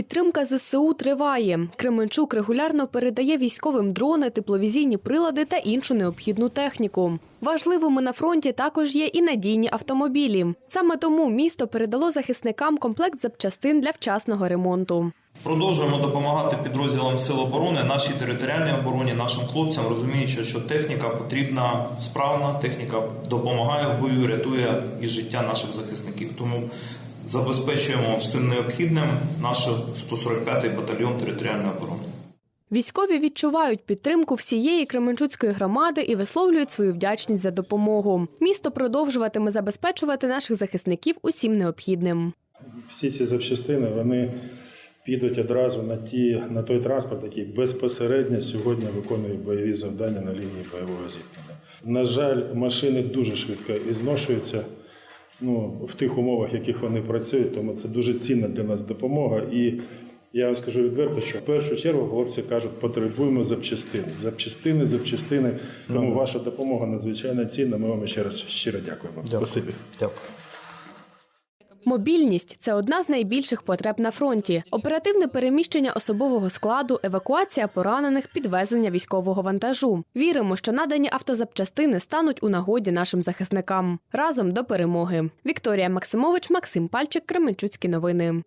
Підтримка ЗСУ триває. Кременчук регулярно передає військовим дрони, тепловізійні прилади та іншу необхідну техніку. Важливими на фронті також є і надійні автомобілі. Саме тому місто передало захисникам комплект запчастин для вчасного ремонту. Продовжуємо допомагати підрозділам Сил оборони, нашій територіальній обороні, нашим хлопцям, розуміючи, що техніка потрібна справна, техніка допомагає в бою, рятує і життя наших захисників. Тому забезпечуємо всім необхідним наш 145-й батальйон територіальної оборони. Військові відчувають підтримку всієї Кременчуцької громади і висловлюють свою вдячність за допомогу. Місто продовжуватиме забезпечувати наших захисників усім необхідним. Всі ці запчастини вони підуть одразу на ті на той транспорт, який безпосередньо сьогодні виконує бойові завдання на лінії бойового зіткнення. На жаль, машини дуже швидко ізношуються ну, в тих умовах, в яких вони працюють, тому це дуже цінна для нас допомога. І я вам скажу відверто, що в першу чергу хлопці кажуть, потребуємо запчастини. Запчастини, запчастини. Тому ваша допомога надзвичайно цінна. Ми вам ще раз щиро дякуємо. Спасибі. Дякую. Мобільність це одна з найбільших потреб на фронті. Оперативне переміщення особового складу, евакуація поранених, підвезення військового вантажу. Віримо, що надані автозапчастини стануть у нагоді нашим захисникам. Разом до перемоги. Вікторія Максимович, Максим Пальчик, Кременчуцькі новини.